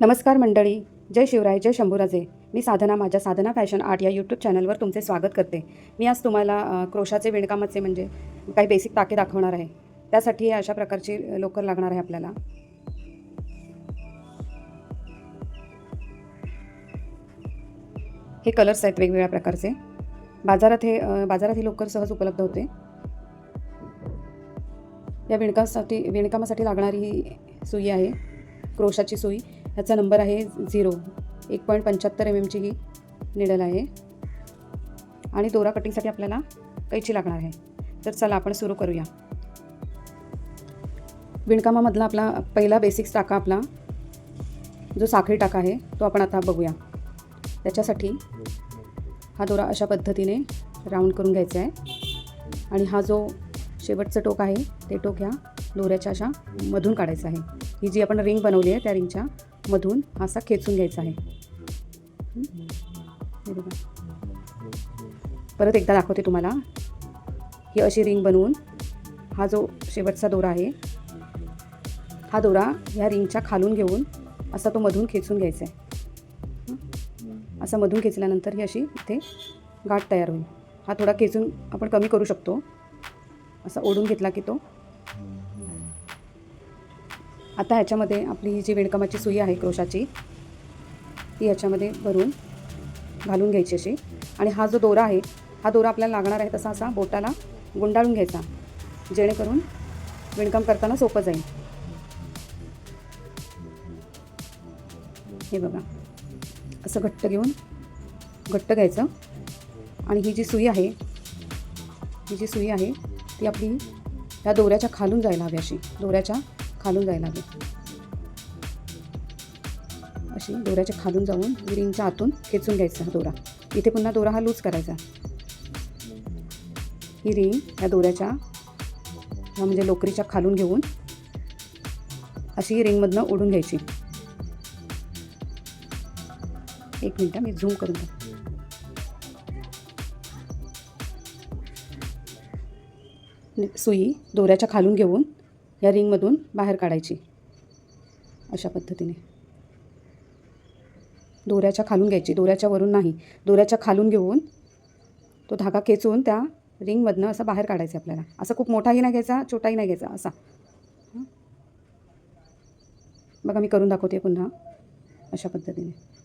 नमस्कार मंडळी. जय शिवराय जय शंभूराजे. मी साधना माझ्या साधना फॅशन आर्ट या यूट्यूब चॅनलवर तुमचे स्वागत करते. मी आज तुम्हाला क्रोशाचे विणकामाचे म्हणजे काही बेसिक टाके दाखवणार आहे. त्यासाठी अशा प्रकारची लोकर लागणार आहे आपल्याला. हे कलर्स आहेत वेगवेगळ्या प्रकारचे. बाजारात हे बाजारात ही लोकर सहज उपलब्ध होते. या विणकासाठी विणकामासाठी लागणारी ही सुई आहे क्रोशाची सुई. ह्याचा नंबर आहे झिरो. एक पॉईंट पंच्याहत्तर एम एमची ही निडल आहे. आणि दोरा कटिंगसाठी आपल्याला कैची लागणार आहे. तर चला आपण सुरू करूया. विणकामामधला आपला पहिला बेसिक्स टाका आपला. जो साखळी टाका आहे तो आपण आता बघूया. त्याच्यासाठी हा दोरा अशा पद्धतीने राऊंड करून घ्यायचा आहे. आणि हा जो शेवटचं टोक आहे ते टोक ह्या दोऱ्याच्या अशा मधून काढायचं आहे. ही जी आपण रिंग बनवली आहे त्या रिंगच्या मधून असा खेचून घ्यायचा आहे. परत एकदा दाखवते तुम्हाला. ही अशी रिंग बनवून हा जो शेवटचा दोरा आहे हा दोरा ह्या रिंगच्या खालून घेऊन असा तो मधून खेचून घ्यायचा आहे. असा मधून खेचल्यानंतर ही अशी इथे गाठ तयार होईल. हा थोडा खेचून आपण कमी करू शकतो. असा ओढून घेतला की तो आता ह्याच्यामध्ये आपली ही जी विणकामाची सुई आहे क्रोशाची ती ह्याच्यामध्ये भरून घालून घ्यायची अशी. आणि हा जो दोरा आहे हा दोरा आपल्याला लागणार आहे तसा असा बोटाला गुंडाळून घ्यायचा जेणेकरून विणकाम करताना सोपं जाईल. हे बघा असं घट्ट घेऊन घट्ट घ्यायचं. आणि ही जी सुई आहे ही जी सुई आहे ती आपली त्या दोऱ्याच्या खालून जायला हवी अशी दोऱ्याच्या खालून जायला हवी अशी दोऱ्याच्या खालून जाऊन रिंगच्या आतून खेचून घ्यायचा हा दोरा. इथे पुन्हा दोरा हा लूज करायचा. ही रिंग या दोऱ्याच्या ह्या म्हणजे लोकरीच्या खालून घेऊन अशी ही रिंगमधनं ओढून घ्यायची. एक मिनटं मी झूम करून टाकते. सुई दोऱ्याच्या खालून घेऊन या रिंगमधून बाहेर काढायची. अशा पद्धतीने. दोऱ्याच्या खालून घ्यायची. दोऱ्याच्या वरून नाही. दोऱ्याच्या खालून घेऊन तो धागा खेचून त्या रिंगमधनं असं बाहेर काढायचं आपल्याला. असं खूप मोठाही नाही घ्यायचा छोटाही नाही घ्यायचा असा. बघा मी करून दाखवते पुन्हा. अशा पद्धतीने.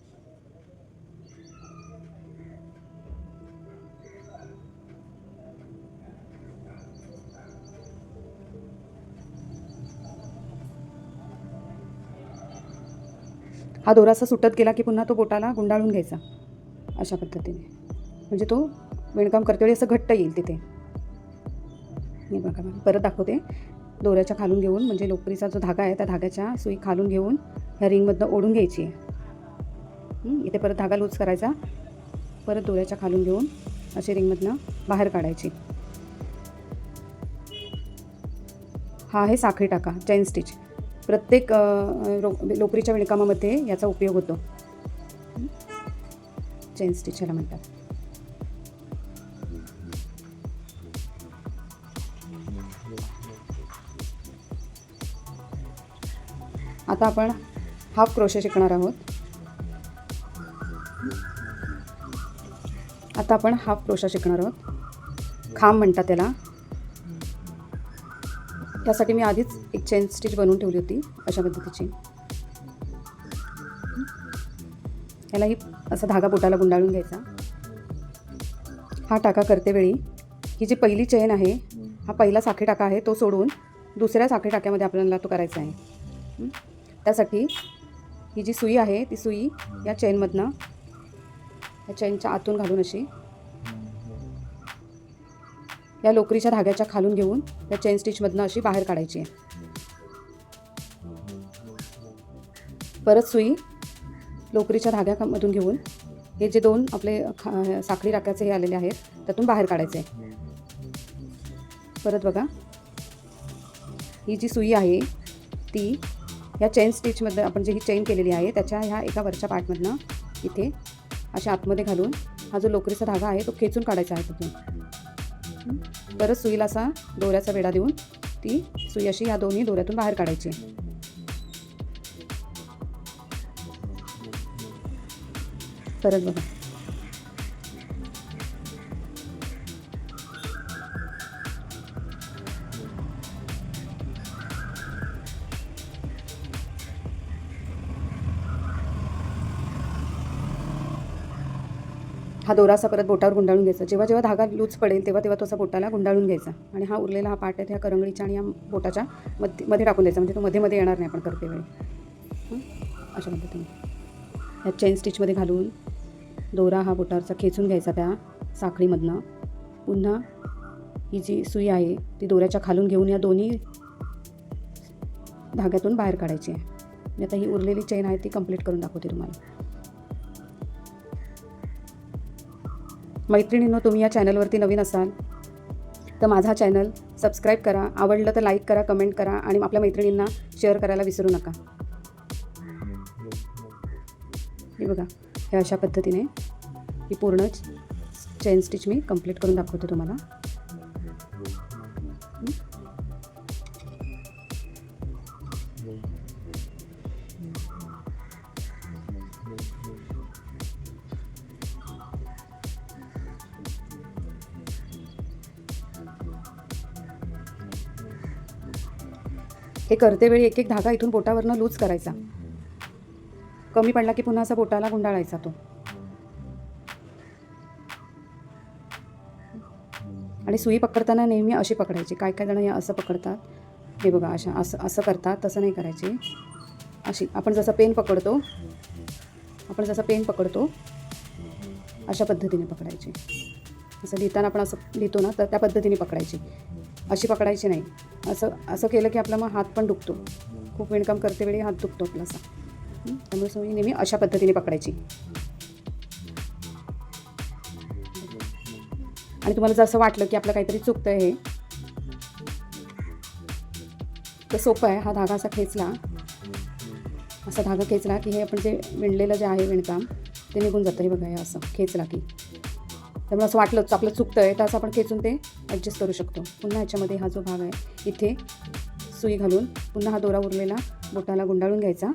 हा दोरा असा सुटत गेला की पुन्हा तो बोटाला गुंडाळून घ्यायचा. अशा पद्धतीने. म्हणजे तो विणकाम करतेवेळी असं घट्ट येईल तिथे. मी बघा परत दाखवते. दोऱ्याच्या खालून घेऊन म्हणजे लोकरीचा जो धागा आहे त्या धाग्याच्या सुई खालून घेऊन ह्या रिंगमधनं ओढून घ्यायची आहे. इथे परत धागा लूज करायचा. परत दोऱ्याच्या खालून घेऊन अशी रिंगमधनं बाहेर काढायची. हा आहे साखळी टाका चैन स्टिच. प्रत्येक रो लोकरीच्या विणकामामध्ये याचा उपयोग होतो. चेन स्टिच याला म्हणतात. आता आपण हाफ क्रोशे शिकणार आहोत. आता आपण हाफ क्रोशा शिकणार आहोत. खांब म्हणतात त्याला. त्यासाठी मी आधीच एक चेन स्टिच बनवून ठेवली होती अशा पद्धतीची. यालाही असा धागा बोटाला गुंडाळून घ्यायचा. हा टाका करतेवेळी ही जी पहिली चेन आहे हा पहिला साखळी टाका आहे तो सोडून दुसऱ्या साखळी टाक्यामध्ये आपल्याला तो करायचा आहे. त्यासाठी ही जी सुई आहे ती सुई या चेनमधनं या चेनच्या आतून घालून अशी या लोकरीच्या धाग्याच्या खालून घेऊन या चेन स्टिचमधनं अशी बाहेर काढायची आहे. परत सुई लोकरीच्या धाग्यामधून घेऊन हे जे दोन आपले खा साखळी राख्याचे हे आलेले आहेत त्यातून बाहेर काढायचे आहे. परत बघा. ही जी सुई आहे ती ह्या चेन स्टिचमधनं आपण जी ही चेन केलेली आहे त्याच्या ह्या एका वरच्या पार्टमधनं इथे अशा आतमध्ये घालून हा जो लोकरीचा धागा आहे तो खेचून काढायचा आहे तिथून. परत सुईला असा दोऱ्याचा वेढा देऊन ती सुई अशी या दोन्ही दोऱ्यातून बाहेर काढायची. परत बघा. हा दोरा असा परत बोटावर गुंडाळून घ्यायचा. जेव्हा जेव्हा धागा लूज पडेल तेव्हा तेव्हा तो असा बोटाला गुंडाळून घ्यायचा. आणि हा उरलेला हा पार्ट आहे त्या करंगळीच्या आणि या बोटाच्या मध्ये मध्ये टाकून द्यायचा. म्हणजे तो मध्ये मध्ये येणार नाही आपण करते वेळी. अशा पद्धतीने. ह्या चेन स्टिचमध्ये घालून दोरा हा बोटावरचा खेचून घ्यायचा त्या साखळीमधनं. पुन्हा ही जी सुई आहे ती दोऱ्याच्या खालून घेऊन या दोन्ही धाग्यातून बाहेर काढायची आहे. मी आता ही उरलेली चेन आहे ती कंप्लीट करून दाखवते तुम्हाला. मैत्रिणींनो तुम्ही या चॅनलवरती नवीन असाल तर माझा चॅनल सबस्क्राईब करा. आवडलं तर लाईक करा कमेंट करा आणि आपल्या मैत्रिणींना शेअर करायला विसरू नका. हे बघा हे अशा पद्धतीने ही पूर्ण चेन स्टिच मी कंप्लीट करून दाखवते तुम्हाला. हे करते वेळी एक एक धागा इथून बोटावरनं लूज करायचा. कमी पडला की पुन्हा असा बोटाला गुंडाळायचा तो. आणि सुई पकडताना नेहमी अशी पकडायची. काय काय जण हे असं पकडतात. हे बघा अशा असं असं करतात तसं नाही करायची. अशी आपण जसं पेन पकडतो आपण जसं पेन पकडतो अशा पद्धतीने पकडायची. असं लिहिताना आपण असं लिहितो ना तर त्या पद्धतीने पकडायची. अशी पकडायची नाही. असं असं केलं की आपला मग हात पण दुखतो. खूप विणकाम करते वेळी हात दुखतो आपला असा. त्यामुळे सुई नेहमी अशा पद्धतीने पकडायची. आणि तुम्हाला जर असं वाटलं की आपलं काहीतरी चुकतं आहे हे तर सोपं आहे. हा धागा असा खेचला. असा धागा खेचला की हे आपण जे विणलेलं जे आहे विणकाम ते निघून जातं हे बघा हे असं खेचला की. त्यामुळे असं वाटलं आपलं चुकतं आहे तर असं आपण खेचून ते ॲडजस्ट करू शकतो. पुन्हा ह्याच्यामध्ये हा जो भाग आहे इथे सुई घालून पुन्हा हा दोरा उरलेला बोटाला गुंडाळून घ्यायचा.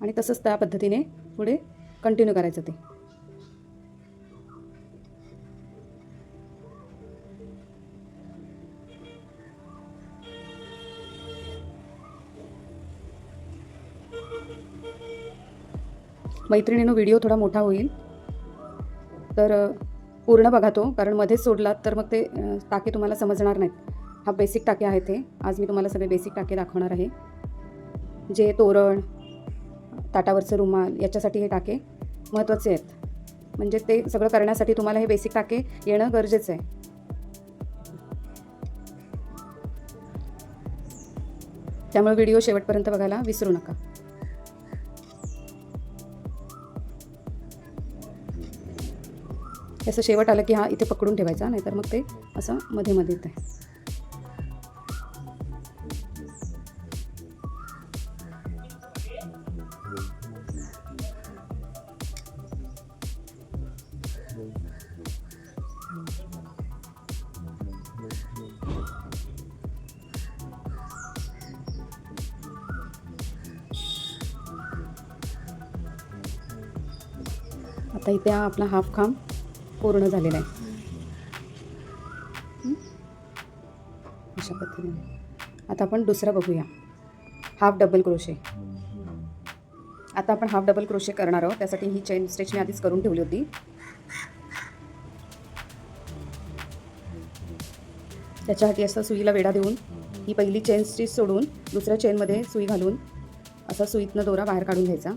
आणि तसंच त्या पद्धतीने पुढे कंटिन्यू करायचं ते. मैत्रिणीनो व्हिडिओ थोडा मोठा होईल. तर पूर्ण बघा तो कारण मध्येच सोडलात तर मग ते टाके तुम्हाला समजणार नाहीत. हा बेसिक टाके आहे ते आज मी तुम्हाला सगळे बेसिक टाके दाखवणार आहे. जे तोरण ताटावरचं रुमाल याच्यासाठी हे टाके महत्त्वाचे आहेत. म्हणजे ते सगळं करण्यासाठी तुम्हाला हे बेसिक टाके येणं गरजेचं आहे. त्यामुळे व्हिडिओ शेवटपर्यंत बघायला विसरू नका. असं शेवट आलं की हा इथे पकडून ठेवायचा नाहीतर मग ते असं मध्ये मध्ये येतं आहे आता इथे हा आपला हाफ खांब पूर्ण झालेला आहे अशा पद्धतीने. आता आपण दुसरा बघूया. Half double crochet. आता आपण हाफ डबल क्रोशे करणार आहोत. त्यासाठी ही चेन स्टिच मी आधीच करून ठेवली होती. त्याच्यासाठी असं सुईला वेढा देऊन ही पहिली चेन स्टिच सोडून दुसऱ्या चेनमध्ये सुई घालून असा सुईतनं दोरा बाहेर काढून घ्यायचा.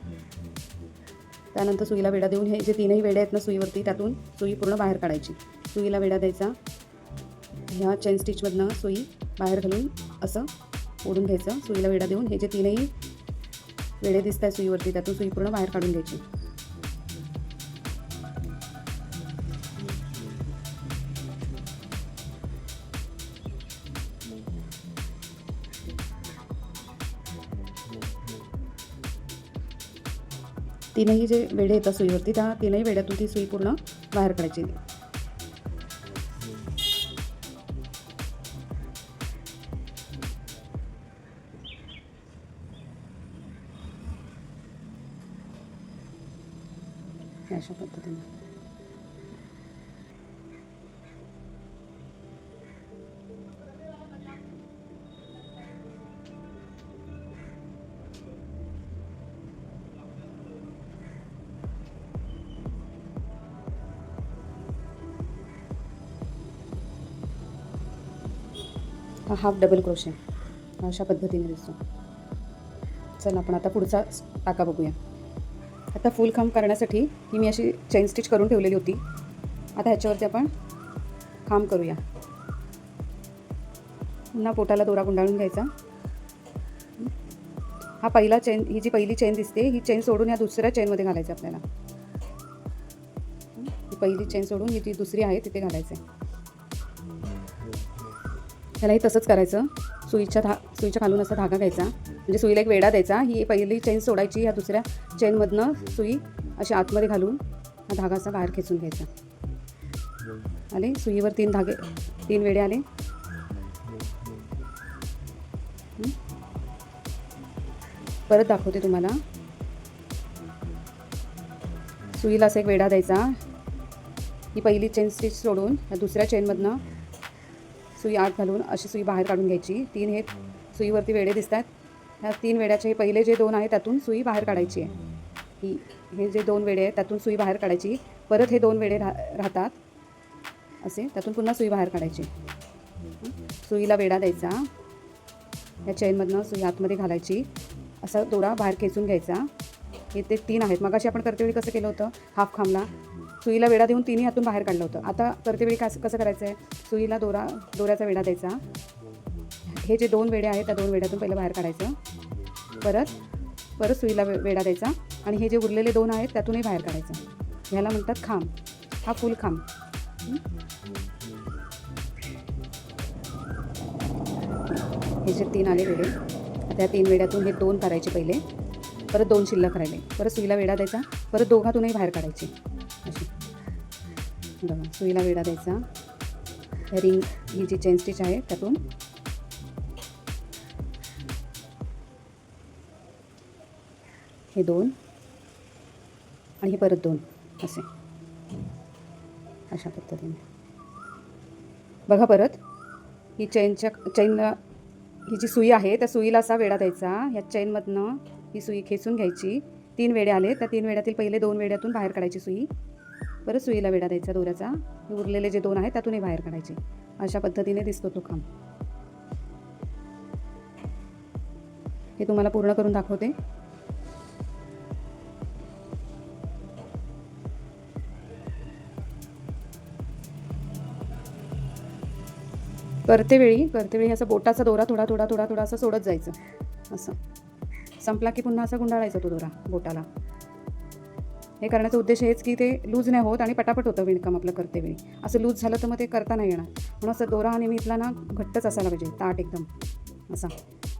त्यानंतर सुईला वेढा देऊन हे जे तीनही वेड्या आहेत ना सुईवरती त्यातून सुई पूर्ण बाहेर काढायची. सुईला वेढा द्यायचा. ह्या चेन स्टिचमधनं सुई बाहेर घालून असं ओढून घ्यायचं. सुईला वेढा देऊन हे जे तीनही वेडे दिसत आहे सुईवरती त्यातून सुई पूर्ण बाहेर काढून घ्यायची. तीनही जे वेढे येतात सुईवरती त्या तीनही वेड्यातून ती सुई पूर्ण बाहेर काढायची. अशा पद्धतीने. Half double crochet. अशा पद्धतीने दिसतो. चल आपण आता पुढचा टाका बघूया. आता फुल खांब करण्यासाठी ही मी अशी चेन स्टिच करून ठेवलेली होती. आता ह्याच्यावरती आपण खांब करूया. पुन्हा पोटाला दोरा गुंडाळून घ्यायचा. हा पहिला चेन ही जी पहिली चेन दिसते ही चेन सोडून या दुसऱ्या चेनमध्ये घालायचं आपल्याला. ही पहिली चेन सोडून ही जी दुसरी आहे तिथे घालायचं आहे त्यालाही तसंच करायचं. सुईच्या धा सुईच्या खालून असा धागा घ्यायचा. म्हणजे सुईला एक वेडा द्यायचा. ही पहिली चेन सोडायची ह्या दुसऱ्या चेनमधनं सुई अशी आतमध्ये घालून हा धागा असा बाहेर खेचून घ्यायचा. आले सुईवर तीन धागे तीन वेडे आले. परत दाखवते तुम्हाला. सुईला असा एक वेडा द्यायचा. ही पहिली चेन स्टिच सोडून दुसऱ्या चेनमधनं सुई आत घालून अशी सुई बाहेर काढून घ्यायची. तीन हे सुईवरती वेडे दिसतात. ह्या तीन वेड्याचे हे पहिले जे दोन आहे त्यातून सुई बाहेर काढायची आहे. ही हे जे दोन वेडे आहेत त्यातून सुई बाहेर काढायची. परत हे दोन वेडे राह राहतात. असे त्यातून पुन्हा सुई बाहेर काढायची. सुईला वेडा द्यायचा. या चैनमधनं सुई आतमध्ये घालायची. असा दोरा बाहेर खेचून घ्यायचा. हे ते तीन आहेत. मग आपण करतेवेळी कसं केलं होतं? हाफ खांबला. सुईला वेडा देऊन तिन्ही हातून बाहेर काढलं होतं. आता करते वेळी कसं कसं करायचं आहे सुईला दोरा दोऱ्याचा वेढा द्यायचा. हे जे दोन वेडे आहेत त्या दोन वेड्यातून पहिलं बाहेर काढायचं. परत परत सुईला वे वेडा द्यायचा. आणि हे जे उरलेले दोन आहेत त्यातूनही बाहेर काढायचं. ह्याला म्हणतात खांब. हा फुल खांब. हे जे तीन आले वेडे त्या तीन वेड्यातून हे दोन करायचे पहिले. परत दोन शिल्लक राहिले. परत सुईला वेडा द्यायचा. परत दोघातूनही बाहेर काढायचे. बघा सुईला वेडा द्यायचा. रिंग ही जी चेन स्टिच आहे त्यातून. हे दोन. आणि हे परत दोन. असे. अशा पद्धतीने. बघा परत. ही चेनच्या चेन ही जी सुई आहे त्या सुईला असा वेडा द्यायचा. ह्या चेनमधनं ही सुई खेचून घ्यायची. तीन वेडे आले. त्या तीन वेड्यातील पहिले दोन वेड्यातून बाहेर काढायची सुई. परत सुईला वेडा द्यायचा दोऱ्याचा. उरलेले जे दोन आहेत त्यातूनही बाहेर काढायचे. अशा पद्धतीने दिसतो तो खांब हे तुम्हाला पूर्ण करून दाखवते. करते वेळी करते वेळी बोटाचा दोरा थोडा थोडा थोडा थोडा असं सोडत जायचं. असं. संपला की पुन्हा असा गुंडाळायचा तो दोरा बोटाला. हे करण्याचा उद्देश हेच की ते लूज नाही होत आणि पटापट होतं विणकाम आपलं करते वेळी असं लूज झालं तर मग ते करता नाही येणार. म्हणून असं दोरा आणि इथला ना घट्टच असायला पाहिजे ताट एकदम. असा.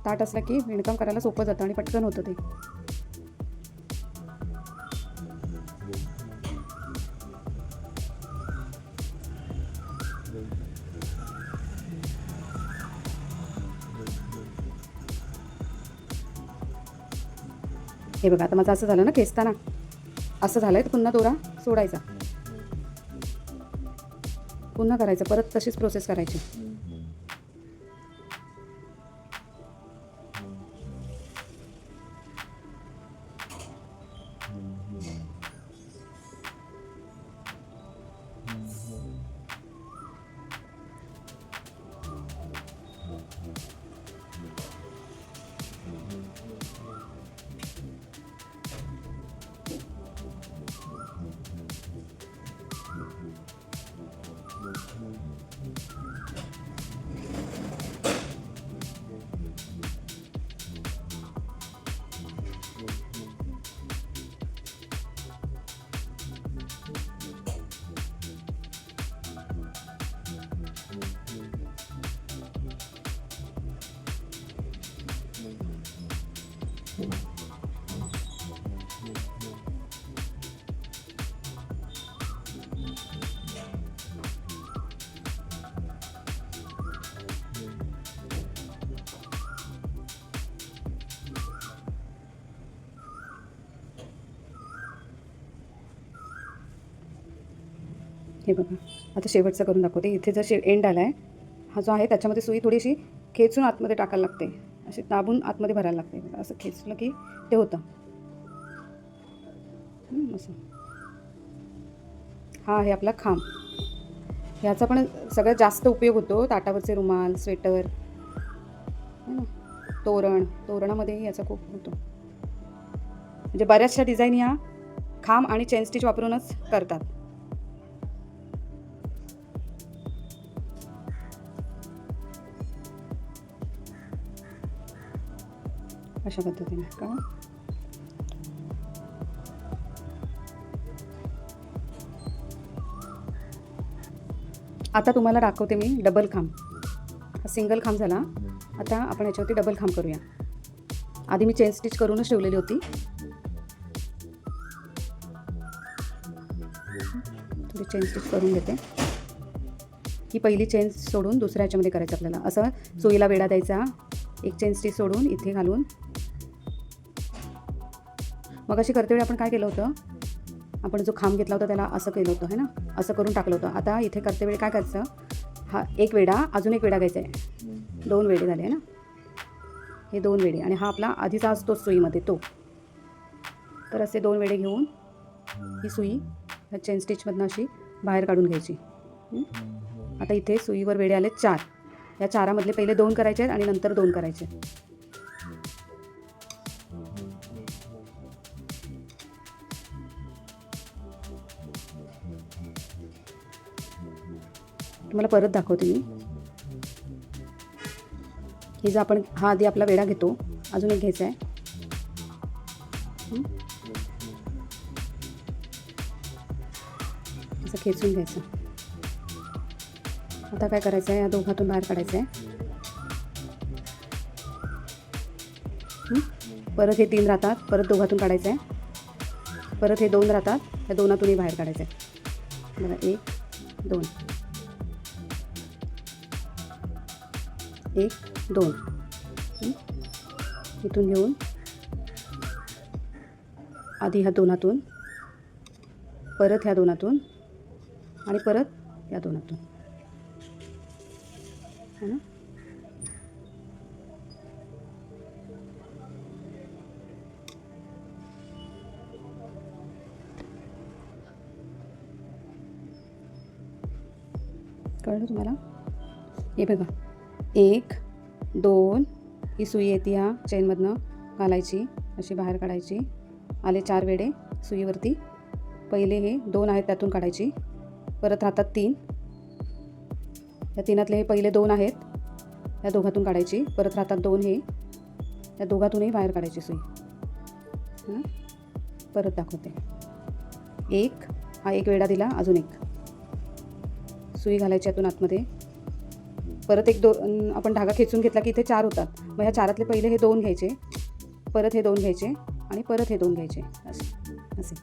ताट असला की विणकाम करायला सोपं जातं आणि पटकन होतं ते. हे बघा आता माझं असं झालं ना खेचताना. असं झालं आहे पुन्हा दोरा सोडायचा. पुन्हा करायचं. परत तशीच प्रोसेस करायची. हे बघा. आता शेवटचं करून दाखवते. इथे जर शे एंड आला आहे हा जो आहे त्याच्यामध्ये सुई थोडीशी खेचून आतमध्ये टाकायला लागते. अशी दाबून आतमध्ये भरायला लागते. असं खेचलं की ते होतं. असं. हा आहे आपला खांब. ह्याचा पण सगळ्यात जास्त उपयोग होतो ताटावरचे रुमाल स्वेटर. है ना? तोरण. तोरणामध्येही याचा खूप होतो. म्हणजे बऱ्याचशा डिझाईन ह्या खांब आणि चेन स्टिच वापरूनच करतात. अशा पद्धतीने का आता तुम्हाला दाखवते मी डबल खांब. हा सिंगल खांब झाला. आता आपण याच्यावरती डबल खांब करूया. आधी मी चेन स्टिच करूनच ठेवलेली होती. थोडी चेन स्टिच करून घेते. ही पहिली चेन सोडून दुसऱ्या ह्याच्यामध्ये करायचं आपल्याला. असं सोयीला वेडा द्यायचा. एक चेन स्टिच सोडून इथे घालून मग अशी करते वेळी आपण काय केलं होतं? आपण जो खांब घेतला होता त्याला असं केलं होतं है ना? असं करून टाकलं होतं. आता इथे करते वेळी काय करायचं? हा एक वेडा अजून एक वेडा घ्यायचा आहे. दोन वेडे झाले आहे ना? हे दोन वेडे. आणि हा आपला आधीचा असतो सुईमध्ये तो. तर असे दोन वेडे घेऊन ही सुई ह्या चेन स्टिचमधनं अशी बाहेर काढून घ्यायची. आता इथे सुईवर वेडे आले चार. या चारामधले पहिले दोन करायचे आहेत आणि नंतर दोन करायचे तुम्हाला परत दाखवते मी. हे जर आपण हा आधी आपला वेळा घेतो. अजून एक घ्यायचा आहे. असं खेचून घ्यायचं. आता काय करायचं आहे? या दोघातून बाहेर काढायचं आहे. परत हे तीन राहतात. परत दोघातून काढायचं आहे. परत हे दोन राहतात. या दोनातूनही बाहेर काढायचं आहे. बघा एक दोन. एक दोन. इथून घेऊन. आधी ह्या दोनातून. परत ह्या दोनातून. आणि परत या दोनातून. है ना? कळलं तुम्हाला? हे बघा. एक दोन ही सुई येते ह्या चेनमधनं घालायची अशी बाहेर काढायची. आले चार वेडे सुईवरती. पहिले हे दोन आहेत त्यातून काढायची. परत राहतात तीन. या तीनातले हे पहिले दोन आहेत या दोघातून काढायची. परत राहतात दोन हे या दोघातूनही बाहेर काढायची सुई. परत दाखवते. एक हा एक वेडा दिला अजून एक. सुई घालायची यातून आतमध्ये. परत एक दोन आपण धागा खेचून घेतला की इथे चार होतात. मग ह्या चारातले पहिले हे दोन घ्यायचे परत हे दोन घ्यायचे आणि परत हे दोन घ्यायचे. असे असे.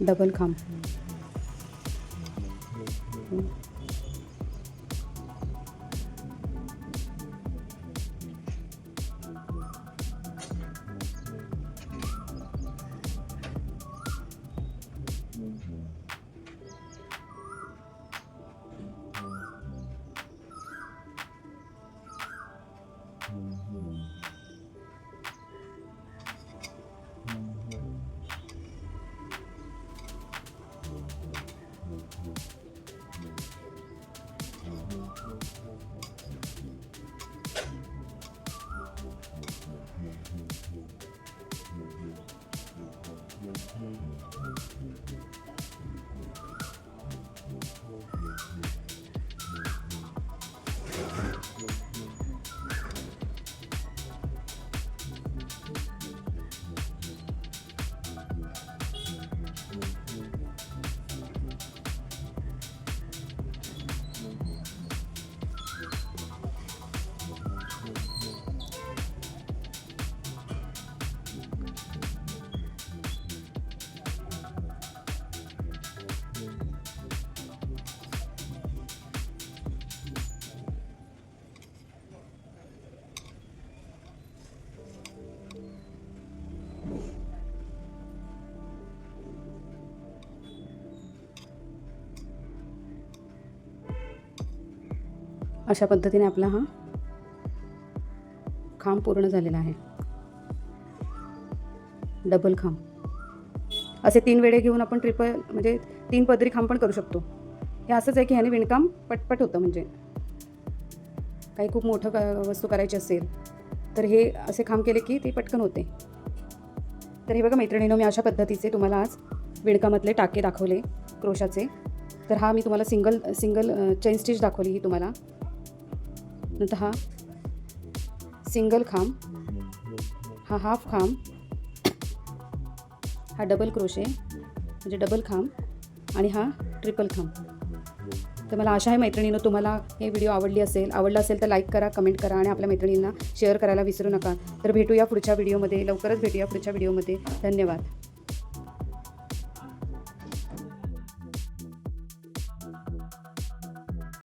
डबल खांब. अशा पद्धतीने आपला हा खांब पूर्ण झालेला आहे. डबल खांब. असे तीन वेळे घेऊन आपण ट्रिपल म्हणजे तीन पदरी खांब पण करू शकतो. हे असंच आहे की ह्याने विणकाम पटपट होतं म्हणजे. काही खूप मोठं का वस्तू करायची असेल तर हे असे खांब केले की ते पटकन होते. तर हे बघा मैत्रिणीनं मी अशा पद्धतीचे तुम्हाला आज विणकामातले टाके दाखवले क्रोशाचे. तर हा मी तुम्हाला सिंगल सिंगल चेन स्टिच दाखवली ही तुम्हाला. नंतर हा. सिंगल खांब. हा हाफ खांब. हा डबल क्रोशे म्हणजे डबल खांब आणि हा ट्रिपल खांब. तर मला आशा आहे मैत्रिणीनं तुम्हाला हे व्हिडिओ आवडली असेल. आवडला असेल तर लाईक करा कमेंट करा आणि आपल्या मैत्रिणींना शेअर करायला विसरू नका. तर भेटूया पुढच्या व्हिडिओमध्ये लवकरच भेटूया पुढच्या व्हिडिओमध्ये धन्यवाद.